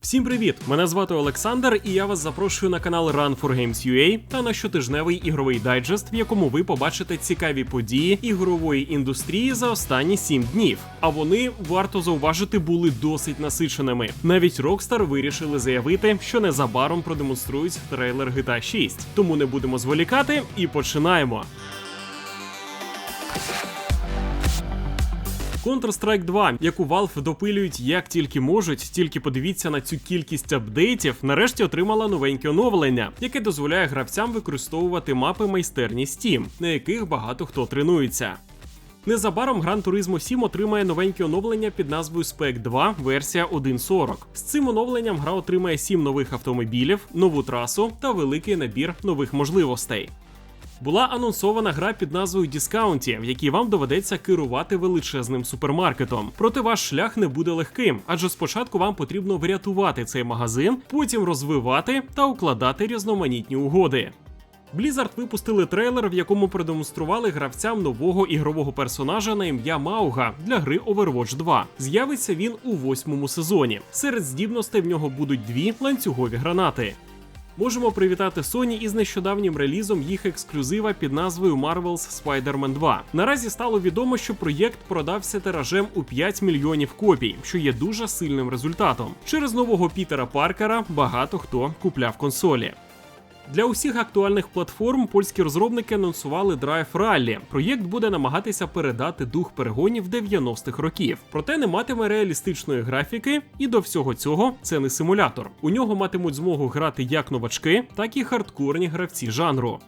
Всім привіт! Мене звати Олександр, і я вас запрошую на канал Run for Games UA та на щотижневий ігровий дайджест, в якому ви побачите цікаві події ігрової індустрії за останні 7 днів. А вони варто зауважити були досить насиченими. Навіть Rockstar вирішили заявити, що незабаром продемонструють трейлер GTA 6. Тому не будемо зволікати і починаємо. Counter-Strike 2, яку Valve допилюють як тільки можуть, тільки подивіться на цю кількість апдейтів, нарешті отримала новеньке оновлення, яке дозволяє гравцям використовувати мапи майстерні Steam, на яких багато хто тренується. Незабаром Gran Turismo 7 отримає новеньке оновлення під назвою Spec 2 версія 1.40. З цим оновленням гра отримає 7 нових автомобілів, нову трасу та великий набір нових можливостей. Була анонсована гра під назвою Discounty, в якій вам доведеться керувати величезним супермаркетом. Проте ваш шлях не буде легким, адже спочатку вам потрібно врятувати цей магазин, потім розвивати та укладати різноманітні угоди. Blizzard випустили трейлер, в якому продемонстрували гравцям нового ігрового персонажа на ім'я Мауга для гри Overwatch 2. З'явиться він у восьмому сезоні. Серед здібностей в нього будуть дві ланцюгові гранати. Можемо привітати Sony із нещодавнім релізом їх ексклюзива під назвою Marvel's Spider-Man 2. Наразі стало відомо, що проєкт продався тиражем у 5 мільйонів копій, що є дуже сильним результатом. Через нового Пітера Паркера багато хто купляв консолі. Для усіх актуальних платформ польські розробники анонсували Drive Rally. Проєкт буде намагатися передати дух перегонів 90-х років, проте не матиме реалістичної графіки, і до всього цього це не симулятор. У нього матимуть змогу грати як новачки, так і хардкорні гравці жанру.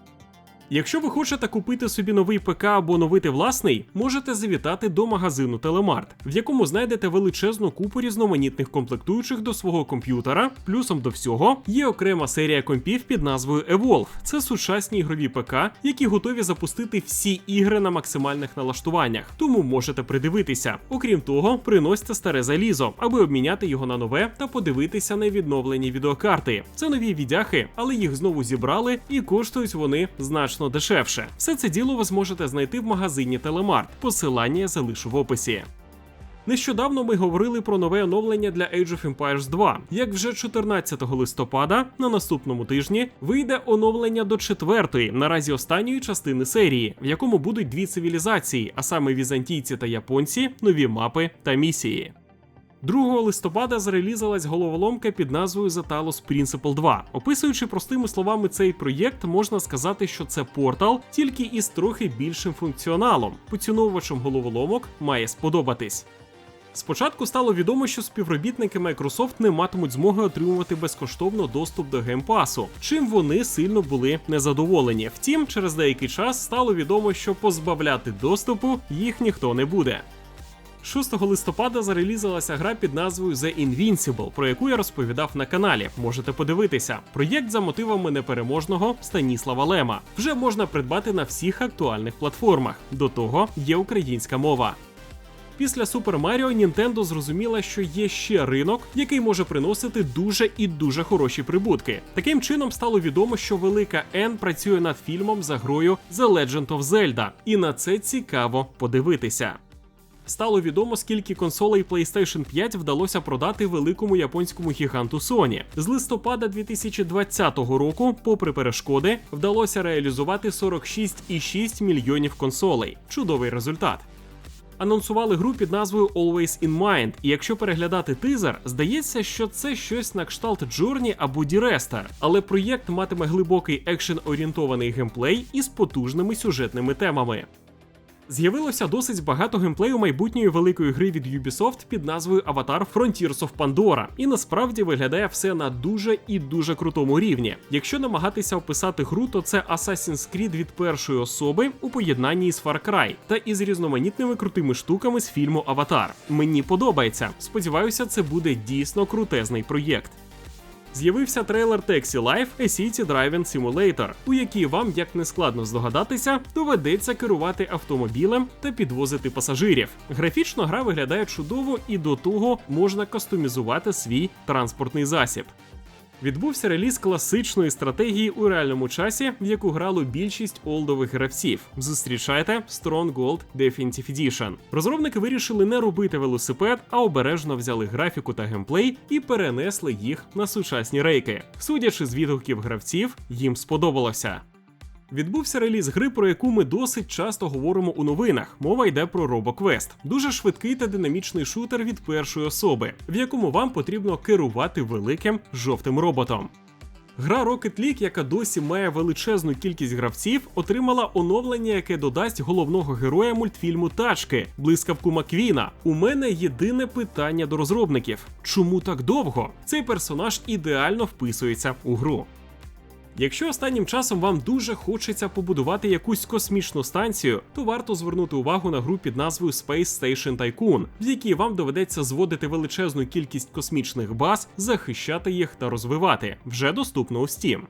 Якщо ви хочете купити собі новий ПК або новити власний, можете завітати до магазину Телемарт, в якому знайдете величезну купу різноманітних комплектуючих до свого комп'ютера. Плюсом до всього є окрема серія компів під назвою Evolve. Це сучасні ігрові ПК, які готові запустити всі ігри на максимальних налаштуваннях. Тому можете придивитися. Окрім того, приносьте старе залізо, аби обміняти його на нове та подивитися на відновлені відеокарти. Це нові відяхи, але їх знову зібрали і коштують вони значно дешевше. Все це діло ви зможете знайти в магазині Телемарт. Посилання я залишу в описі. Нещодавно ми говорили про нове оновлення для Age of Empires 2. Як вже 14 листопада на наступному тижні вийде оновлення до четвертої, наразі останньої частини серії, в якому будуть дві цивілізації, а саме візантійці та японці, нові мапи та місії. 2 листопада зарелізалась головоломка під назвою The Talos Principle 2. Описуючи простими словами цей проєкт, можна сказати, що це портал, тільки із трохи більшим функціоналом. Поціновувачам головоломок має сподобатись. Спочатку стало відомо, що співробітники Microsoft не матимуть змоги отримувати безкоштовно доступ до геймпасу, чим вони сильно були незадоволені. Втім, через деякий час стало відомо, що позбавляти доступу їх ніхто не буде. 6 листопада зарелізалася гра під назвою The Invincible, про яку я розповідав на каналі. Можете подивитися. Проєкт за мотивами непереможного Станіслава Лема. Вже можна придбати на всіх актуальних платформах. До того є українська мова. Після Super Mario Nintendo зрозуміла, що є ще ринок, який може приносити дуже і дуже хороші прибутки. Таким чином стало відомо, що велика N працює над фільмом за грою The Legend of Zelda, і на це цікаво подивитися. Стало відомо, скільки консолей PlayStation 5 вдалося продати великому японському гіганту Sony. З листопада 2020 року, попри перешкоди, вдалося реалізувати 46,6 мільйонів консолей. Чудовий результат. Анонсували гру під назвою Always in Mind, і якщо переглядати тизер, здається, що це щось на кшталт Journey або D-Rester, але проєкт матиме глибокий екшен-орієнтований геймплей із потужними сюжетними темами. З'явилося досить багато геймплею майбутньої великої гри від Ubisoft під назвою Avatar Frontiers of Pandora, і насправді виглядає все на дуже і дуже крутому рівні. Якщо намагатися описати гру, то це Assassin's Creed від першої особи у поєднанні з Far Cry та із різноманітними крутими штуками з фільму Аватар. Мені подобається. Сподіваюся, це буде дійсно крутезний проєкт. З'явився трейлер Taxi Life A City Driving Simulator, у якій вам, як не складно здогадатися, доведеться керувати автомобілем та підвозити пасажирів. Графічно гра виглядає чудово і до того можна кастомізувати свій транспортний засіб. Відбувся реліз класичної стратегії у реальному часі, в яку грало більшість олдових гравців. Зустрічайте Stronghold Definitive Edition. Розробники вирішили не робити велосипед, а обережно взяли графіку та геймплей і перенесли їх на сучасні рейки. Судячи з відгуків гравців, їм сподобалося. Відбувся реліз гри, про яку ми досить часто говоримо у новинах. Мова йде про RoboQuest. Дуже швидкий та динамічний шутер від першої особи, в якому вам потрібно керувати великим жовтим роботом. Гра Rocket League, яка досі має величезну кількість гравців, отримала оновлення, яке додасть головного героя мультфільму Тачки блискавку Маквіна. У мене єдине питання до розробників: чому так довго? Цей персонаж ідеально вписується у гру. Якщо останнім часом вам дуже хочеться побудувати якусь космічну станцію, то варто звернути увагу на гру під назвою Space Station Tycoon, в якій вам доведеться зводити величезну кількість космічних баз, захищати їх та розвивати. Вже доступно у Steam.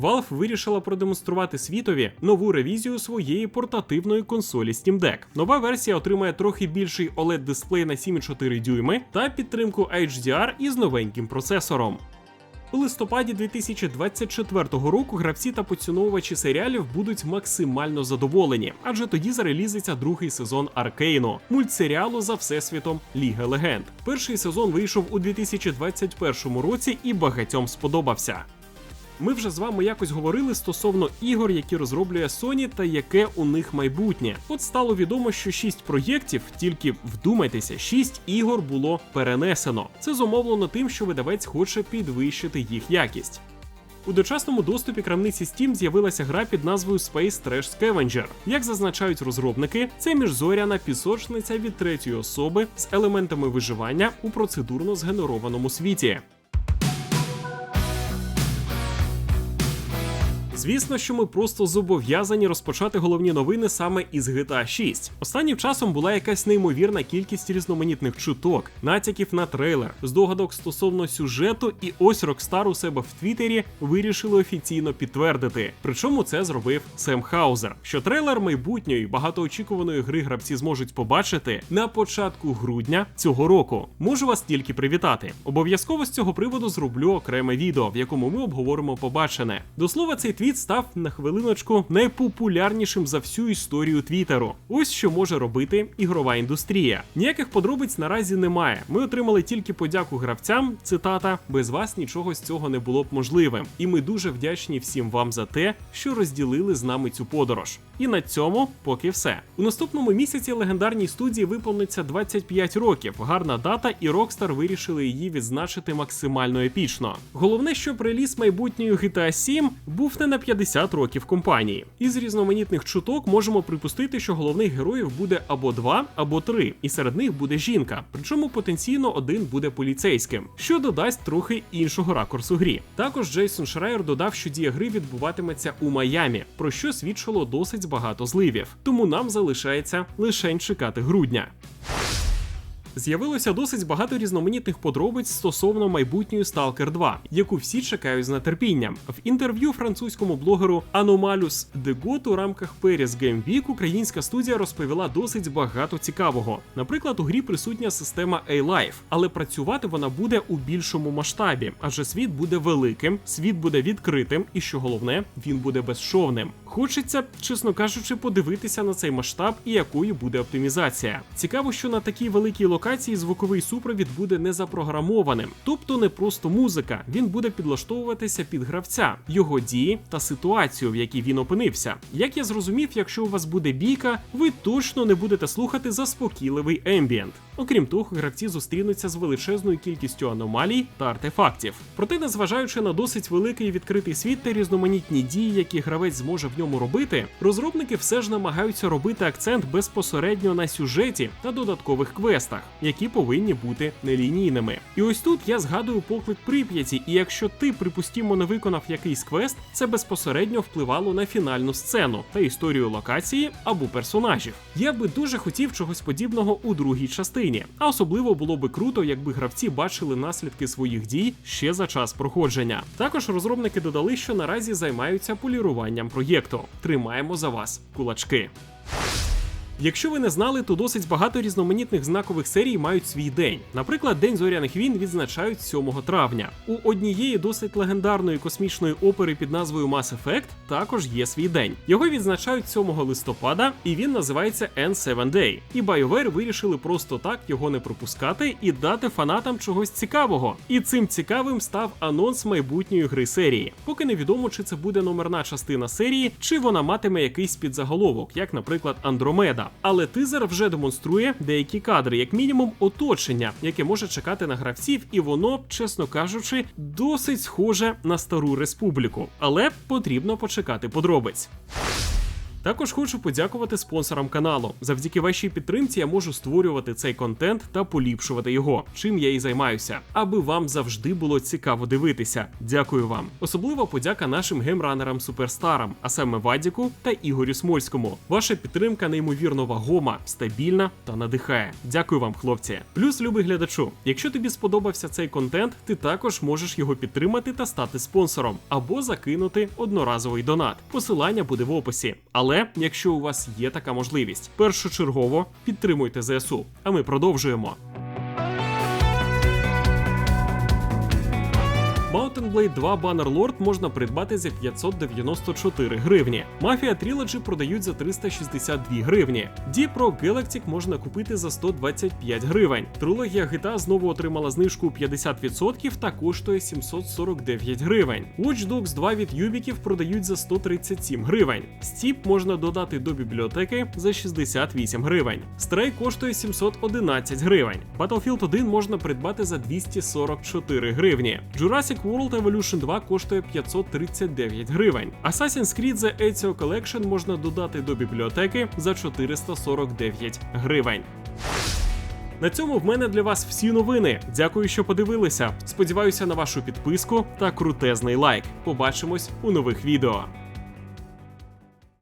Valve вирішила продемонструвати світові нову ревізію своєї портативної консолі Steam Deck. Нова версія отримає трохи більший oled дисплей на 7,4 дюйми та підтримку HDR із новеньким процесором. У листопаді 2024 року гравці та поціновувачі серіалів будуть максимально задоволені, адже тоді зарелізиться другий сезон Аркейну, мультсеріалу за всесвітом Ліги Легенд. Перший сезон вийшов у 2021 році і багатьом сподобався. Ми вже з вами якось говорили стосовно ігор, які розроблює Sony та яке у них майбутнє. От стало відомо, що 6 проєктів, тільки вдумайтеся, 6 ігор було перенесено. Це зумовлено тим, що видавець хоче підвищити їх якість. У дочасному доступі крамниці Steam з'явилася гра під назвою Space Trash Scavenger. Як зазначають розробники, це міжзоряна пісочниця від третьої особи з елементами виживання у процедурно згенерованому світі. Звісно, що ми просто зобов'язані розпочати головні новини саме із GTA 6. Останнім часом була якась неймовірна кількість різноманітних чуток, натяків на трейлер, здогадок стосовно сюжету, і ось Rockstar у себе в Твіттері вирішили офіційно підтвердити. Причому це зробив Сем Хаузер, що трейлер майбутньої багатоочікуваної гри гравці зможуть побачити на початку грудня цього року. Можу вас тільки привітати. Обов'язково з цього приводу зроблю окреме відео, в якому ми обговоримо побачене. До слова, цей твіт став на хвилиночку найпопулярнішим за всю історію Твіттеру. Ось що може робити ігрова індустрія. Ніяких подробиць наразі немає. Ми отримали тільки подяку гравцям. Цитата: без вас нічого з цього не було б можливим. І ми дуже вдячні всім вам за те, що розділили з нами цю подорож. І на цьому поки все. У наступному місяці легендарній студії виповниться 25 років. Гарна дата, і Rockstar вирішили її відзначити максимально епічно. Головне, щоб реліз майбутньої GTA 7 був не на 50 років компанії. Із різноманітних чуток можемо припустити, що головних героїв буде або два, або три, і серед них буде жінка. Причому потенційно один буде поліцейським, що додасть трохи іншого ракурсу грі. Також Джейсон Шрайер додав, що дія гри відбуватиметься у Майамі, про що свідчило досить багато зливів. Тому нам залишається лише чекати грудня. З'явилося досить багато різноманітних подробиць стосовно майбутньої Stalker 2, яку всі чекають з нетерпінням. В інтерв'ю французькому блогеру Anomalus Degot у рамках Paris Game Week українська студія розповіла досить багато цікавого. Наприклад, у грі присутня система A-Life, але працювати вона буде у більшому масштабі, адже світ буде великим, світ буде відкритим, і що головне, він буде безшовним. Хочеться, чесно кажучи, подивитися на цей масштаб і якою буде оптимізація. Цікаво, що на такій великій локації звуковий супровід буде не запрограмованим, тобто не просто музика. Він буде підлаштовуватися під гравця, його дії та ситуацію, в якій він опинився. Як я зрозумів, якщо у вас буде бійка, ви точно не будете слухати заспокійливий ембієнт. Окрім того, гравці зустрінуться з величезною кількістю аномалій та артефактів. Проте, незважаючи на досить великий відкритий світ та різноманітні дії, які гравець зможе в ньому робити, розробники все ж намагаються робити акцент безпосередньо на сюжеті та додаткових квестах, які повинні бути нелінійними. І ось тут я згадую поклик Прип'яті, і якщо ти, припустімо, не виконав якийсь квест, це безпосередньо впливало на фінальну сцену та історію локації або персонажів. Я би дуже хотів чогось подібного у другій частині. А особливо було би круто, якби гравці бачили наслідки своїх дій ще за час проходження. Також розробники додали, що наразі займаються поліруванням проєкту. Тримаємо за вас кулачки. Якщо ви не знали, то досить багато різноманітних знакових серій мають свій день. Наприклад, День зоряних війн відзначають 7 травня. У однієї досить легендарної космічної опери під назвою Mass Effect також є свій день. Його відзначають 7 листопада, і він називається N7 Day. І BioWare вирішили просто так його не пропускати і дати фанатам чогось цікавого. І цим цікавим став анонс майбутньої гри серії. Поки невідомо, чи це буде номерна частина серії, чи вона матиме якийсь підзаголовок, як, наприклад, Андромеда. Але тизер вже демонструє деякі кадри, як мінімум, оточення, яке може чекати на гравців, і воно, чесно кажучи, досить схоже на стару республіку. Але потрібно почекати подробиць. Також хочу подякувати спонсорам каналу. Завдяки вашій підтримці я можу створювати цей контент та поліпшувати його, чим я і займаюся, аби вам завжди було цікаво дивитися. Дякую вам. Особливо подяка нашим геймранерам суперстарам, а саме Вадіку та Ігорю Смольському. Ваша підтримка неймовірно вагома, стабільна та надихає. Дякую вам, хлопці. Плюс, любий глядачу, якщо тобі сподобався цей контент, ти також можеш його підтримати та стати спонсором або закинути одноразовий донат. Посилання буде в описі. Але якщо у вас є така можливість, першочергово підтримуйте ЗСУ. А ми продовжуємо. Mountain Blade 2 Bannerlord можна придбати за 594 гривні. Mafia Trilogy продають за 362 гривні. Deep Rock Galactic можна купити за 125 гривень. Трилогія GTA знову отримала знижку 50% та коштує 749 гривень. Watch Dogs 2 від Юбіків продають за 137 гривень. Steep можна додати до бібліотеки за 68 гривень. Stray коштує 711 гривень. Battlefield 1 можна придбати за 244 гривні. Jurassic World Evolution 2 коштує 539 гривень. Assassin's Creed The Ezio Collection можна додати до бібліотеки за 449 гривень. На цьому в мене для вас всі новини. Дякую, що подивилися. Сподіваюся на вашу підписку та крутезний лайк. Побачимось у нових відео.